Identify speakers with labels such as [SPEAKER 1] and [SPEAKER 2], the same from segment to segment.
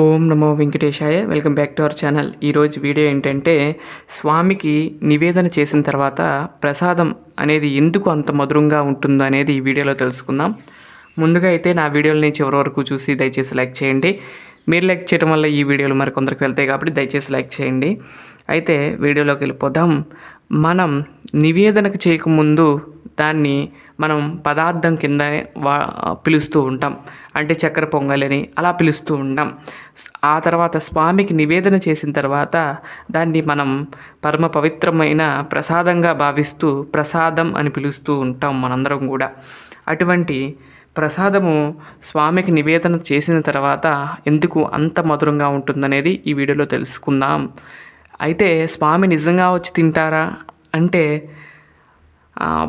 [SPEAKER 1] ఓం నమో వెంకటేశాయ. Welcome back to our channel. ఈరోజు video ఏంటంటే స్వామికి నివేదన చేసిన తర్వాత ప్రసాదం అనేది ఎందుకు అంత మధురంగా ఉంటుందో అనేది ఈ వీడియోలో తెలుసుకుందాం. ముందుగా అయితే నా వీడియోలని చివరి వరకు చూసి దయచేసి లైక్ చేయండి. మీరు లైక్ చేయడం వల్ల ఈ వీడియోలు మరి కొందరికి వెళ్తాయి కాబట్టి దయచేసి లైక్ చేయండి. అయితే వీడియోలోకి వెళ్ళిపోదాం. మనం నివేదనకు చేయకముందు దాన్ని మనం పదార్థం కింద వా పిలుస్తూ ఉంటాం. అంటే చక్కెర పొంగలని అలా పిలుస్తూ ఉంటాం ఆ తర్వాత స్వామికి నివేదన చేసిన తర్వాత దాన్ని మనం పరమ పవిత్రమైన ప్రసాదంగా భావిస్తూ ప్రసాదం అని పిలుస్తూ ఉంటాం మనందరం కూడా. అటువంటి ప్రసాదము స్వామికి నివేదన చేసిన తర్వాత ఎందుకు అంత మధురంగా ఉంటుందనేది ఈ వీడియోలో తెలుసుకుందాం. అయితే స్వామి నిజంగా వచ్చి తింటారా? అంటే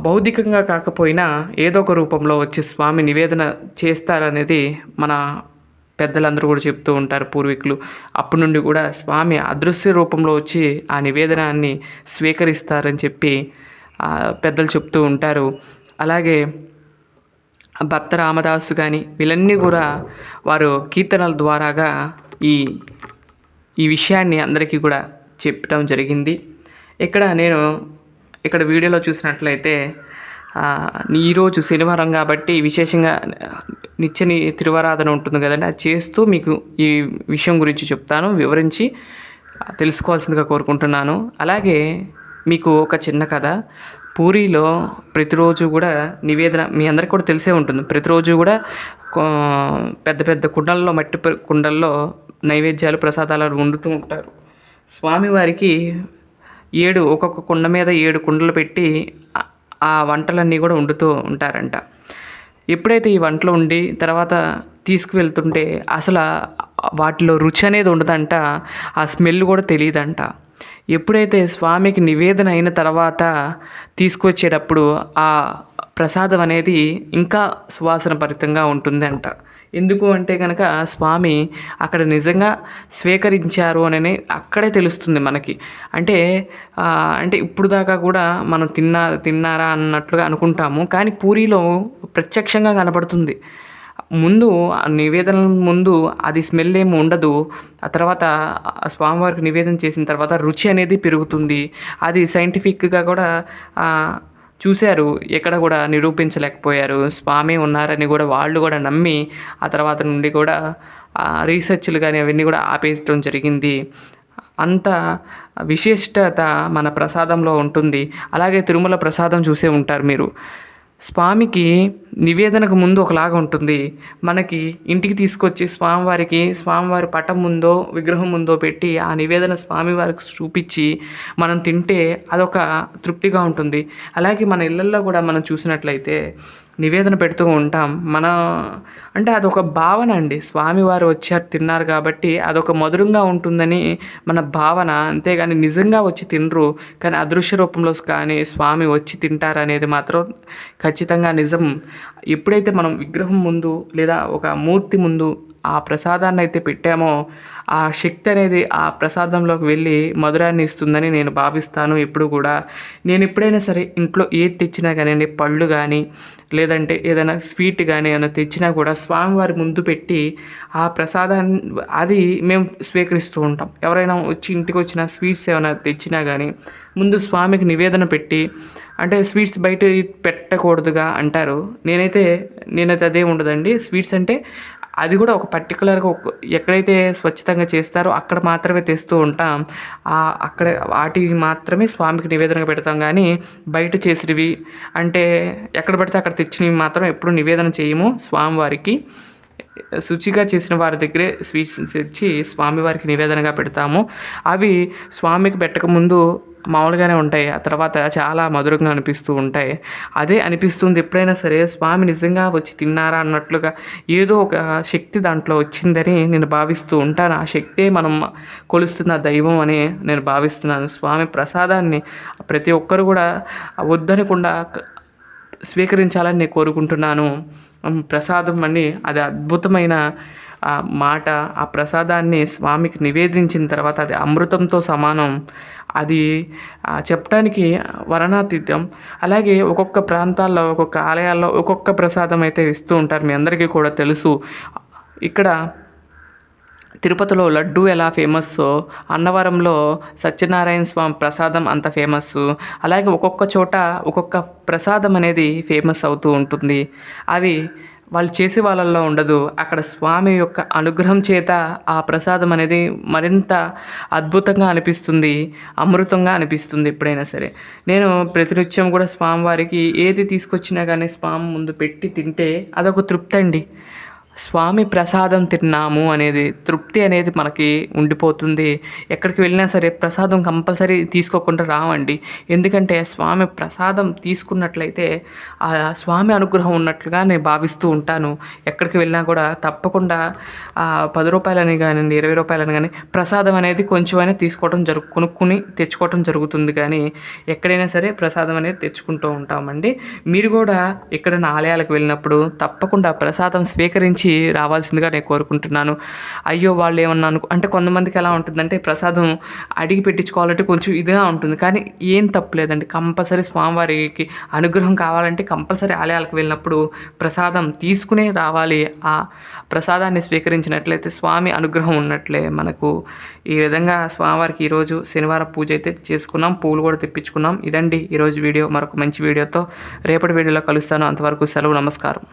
[SPEAKER 1] భౌతికంగా కాకపోయినా ఏదో ఒక రూపంలో వచ్చి స్వామి నివేదన చేస్తారనేది మన పెద్దలందరూ కూడా చెప్తూ ఉంటారు పూర్వీకులు. అప్పటి నుండి కూడా స్వామి అదృశ్య రూపంలో వచ్చి ఆ నివేదనాన్ని స్వీకరిస్తారని చెప్పి పెద్దలు చెప్తూ ఉంటారు. అలాగే భక్త రామదాసు కానీ వీళ్ళన్నీ కూడా వారు కీర్తనల ద్వారాగా ఈ ఈ విషయాన్ని అందరికీ కూడా చెప్పడం జరిగింది. ఇక్కడ నేను ఇక్కడ వీడియోలో చూసినట్లయితే ఈరోజు శనివారం కాబట్టి విశేషంగా నిత్యని తిరువారాధన ఉంటుంది కదండి. అది చేస్తూ మీకు ఈ విషయం గురించి చెప్తాను వివరించి తెలుసుకోవాల్సిందిగా కోరుకుంటున్నాను. అలాగే మీకు ఒక చిన్న కథ. పూరిలో ప్రతిరోజు కూడా నివేదన మీ అందరికీ కూడా తెలిసే ఉంటుంది. ప్రతిరోజు కూడా పెద్ద పెద్ద కుండల్లో మట్టి కుండల్లో నైవేద్యాలు ప్రసాదాలు వండుతూ ఉంటారు. స్వామివారికి ఏడు ఒక్కొక్క కుండ మీద ఏడు కుండలు పెట్టి ఆ- వంటలన్నీ కూడా వండుతూ ఉంటారంట. ఎప్పుడైతే ఈ వంటలు ఉండి తర్వాత తీసుకువెళ్తుంటే అసలు వాటిలో రుచి అనేది ఉండదంట ఆ స్మెల్ కూడా తెలియదంట. ఎప్పుడైతే స్వామికి నివేదన అయిన తర్వాత తీసుకొచ్చేటప్పుడు ఆ ప్రసాదం అనేది ఇంకా సువాసన భరితంగా ఉంటుందంట. ఎందుకు అంటే కనుక స్వామి అక్కడ నిజంగా స్వీకరించారు అని అక్కడే తెలుస్తుంది మనకి. అంటే అంటే ఇప్పుడు దాకా కూడా మనం తిన్నా తిన్నారా అన్నట్లుగా అనుకుంటాము. కానీ పూరిలో ప్రత్యక్షంగా కనపడుతుంది ముందు ఆ నివేదన ముందు అది స్మెల్ ఏమి ఉండదు. ఆ తర్వాత స్వామివారికి నివేదన చేసిన తర్వాత రుచి అనేది పెరుగుతుంది. అది సైంటిఫిక్గా కూడా చూశారు ఎక్కడ కూడా నిరూపించలేకపోయారు. స్వామి ఉన్నారని కూడా వాళ్ళు కూడా నమ్మి ఆ తర్వాత నుండి కూడా రీసెర్చ్లు కానీ అవన్నీ కూడా ఆపేయడం జరిగింది. అంత విశిష్టత మన ప్రసాదంలో ఉంటుంది. అలాగే తిరుమల ప్రసాదం చూసే ఉంటారు మీరు. స్వామికి నివేదనకు ముందు ఒకలాగా ఉంటుంది. మనకి ఇంటికి తీసుకొచ్చి స్వామివారికి స్వామివారి పటం ముందో విగ్రహం ముందో పెట్టి ఆ నివేదన స్వామివారికి చూపించి మనం తింటే అదొక తృప్తిగా ఉంటుంది. అలాగే మన ఇళ్ళల్లో కూడా మనం చూసినట్లయితే నివేదన పెడుతూ ఉంటాం. మన అంటే అదొక భావన అండి. స్వామివారు వచ్చారు తిన్నారు కాబట్టి అదొక మధురంగా ఉంటుందని మన భావన. అంతేగాని నిజంగా వచ్చి తినరు. కానీ అదృశ్య రూపంలో కానీ స్వామి వచ్చి తింటారు అనేది మాత్రం ఖచ్చితంగా నిజం. ఎప్పుడైతే మనం విగ్రహం ముందు లేదా ఒక మూర్తి ముందు ఆ ప్రసాదాన్ని అయితే పెట్టామో ఆ శక్తి అనేది ఆ ప్రసాదంలోకి వెళ్ళి మధురాన్ని ఇస్తుందని నేను భావిస్తాను ఎప్పుడు కూడా. నేను ఎప్పుడైనా సరే ఇంట్లో ఏది తెచ్చినా కానివ్వండి పళ్ళు కానీ లేదంటే ఏదైనా స్వీట్ కానీ ఏమైనా తెచ్చినా కూడా స్వామివారి ముందు పెట్టి ఆ ప్రసాదాన్ని అది మేము స్వీకరిస్తూ ఉంటాం. ఎవరైనా వచ్చి ఇంటికి వచ్చిన స్వీట్స్ ఏమైనా తెచ్చినా కానీ ముందు స్వామికి నివేదన పెట్టి అంటే స్వీట్స్ బయట పెట్టకూడదుగా అంటారు. నేనైతే నేనైతే అదే ఉండదండి. స్వీట్స్ అంటే అది కూడా ఒక పర్టికులర్గా ఒక ఎక్కడైతే స్వచ్ఛతంగా చేస్తారో అక్కడ మాత్రమే తెస్తూ ఉంటాం. అక్కడ వాటికి మాత్రమే స్వామికి నివేదనగా పెడతాం. కానీ బయట చేసినవి అంటే ఎక్కడ పడితే అక్కడ తెచ్చినవి మాత్రం ఎప్పుడు నివేదన చేయము స్వామివారికి. శుచిగా చేసిన వారి దగ్గరే స్వీట్స్ తెచ్చి స్వామివారికి నివేదనగా పెడతాము. అవి స్వామికి పెట్టకముందు మామూలుగానే ఉంటాయి. ఆ తర్వాత చాలా మధురంగా అనిపిస్తూ ఉంటాయి. అదే అనిపిస్తుంది ఎప్పుడైనా సరే స్వామి నిజంగా వచ్చి తిన్నారా? అన్నట్లుగా ఏదో ఒక శక్తి దాంట్లో వచ్చిందని నేను భావిస్తూ ఉంటాను. ఆ శక్తే మనం కొలుస్తున్న దైవం అని నేను భావిస్తున్నాను. స్వామి ప్రసాదాన్ని ప్రతి ఒక్కరు కూడా వద్దనకుండా స్వీకరించాలని నేను కోరుకుంటున్నాను. ప్రసాదం అని అది అద్భుతమైన ఆ మాట ఆ ప్రసాదాన్ని స్వామికి నివేదించిన తర్వాత అది అమృతంతో సమానం. అది చెప్పడానికి వర్ణాతీతం అలాగే ఒక్కొక్క ప్రాంతాల్లో ఒక్కొక్క ఆలయాల్లో ఒక్కొక్క ప్రసాదం అయితే ఇస్తూ ఉంటారు. మీ అందరికీ కూడా తెలుసు. ఇక్కడ తిరుపతిలో లడ్డు ఎలా ఫేమస్ అన్నవరంలో సత్యనారాయణ స్వామి ప్రసాదం అంత ఫేమస్ అలాగే ఒక్కొక్క చోట ఒక్కొక్క ప్రసాదం అనేది ఫేమస్ అవుతూ ఉంటుంది. అవి వాళ్ళు చేసే వాళ్ళల్లో ఉండదు. అక్కడ స్వామి యొక్క అనుగ్రహం చేత ఆ ప్రసాదం అనేది మరింత అద్భుతంగా అనిపిస్తుంది అమృతంగా అనిపిస్తుంది ఎప్పుడైనా సరే. నేను ప్రతినిత్యం కూడా స్వామివారికి ఏది తీసుకొచ్చినా కానీ స్వామి ముందు పెట్టి తింటే అదొక తృప్తి అండి స్వామి ప్రసాదం తిన్నాము అనేది తృప్తి అనేది మనకి ఉండిపోతుంది. ఎక్కడికి వెళ్ళినా సరే ప్రసాదం కంపల్సరీ తీసుకోకుండా రావండి. ఎందుకంటే స్వామి ప్రసాదం తీసుకున్నట్లయితే ఆ స్వామి అనుగ్రహం ఉన్నట్లుగా నేను భావిస్తూ ఉంటాను. ఎక్కడికి వెళ్ళినా కూడా తప్పకుండా పది రూపాయలని కానీ ఇరవై రూపాయలని కానీ ప్రసాదం అనేది కొంచెమైనా తీసుకోవడం జరుగు కొనుక్కుని తెచ్చుకోవడం జరుగుతుంది. కానీ ఎక్కడైనా సరే ప్రసాదం అనేది తెచ్చుకుంటూ ఉంటామండి. మీరు కూడా ఎక్కడైనా ఆలయాలకు వెళ్ళినప్పుడు తప్పకుండా ప్రసాదం స్వీకరించి నుంచి రావాల్సిందిగా నేను కోరుకుంటున్నాను. అయ్యో వాళ్ళు ఏమన్నా అనుకు అంటే కొంతమందికి ఎలా ఉంటుందంటే ప్రసాదం అడిగి పెట్టించుకోవాలంటే కొంచెం ఇదిగా ఉంటుంది. కానీ ఏం తప్పులేదండి కంపల్సరీ స్వామివారికి అనుగ్రహం కావాలంటే కంపల్సరీ ఆలయాలకు వెళ్ళినప్పుడు ప్రసాదం తీసుకునే రావాలి. ఆ ప్రసాదాన్ని స్వీకరించినట్లయితే స్వామి అనుగ్రహం ఉన్నట్లే మనకు. ఈ విధంగా స్వామివారికి ఈరోజు శనివారం పూజ అయితే చేసుకున్నాం. పూలు కూడా తెప్పించుకున్నాం. ఇదండి ఈరోజు వీడియో. మరొక మంచి వీడియోతో రేపటి వీడియోలో కలుస్తాను. అంతవరకు సెలవు నమస్కారం.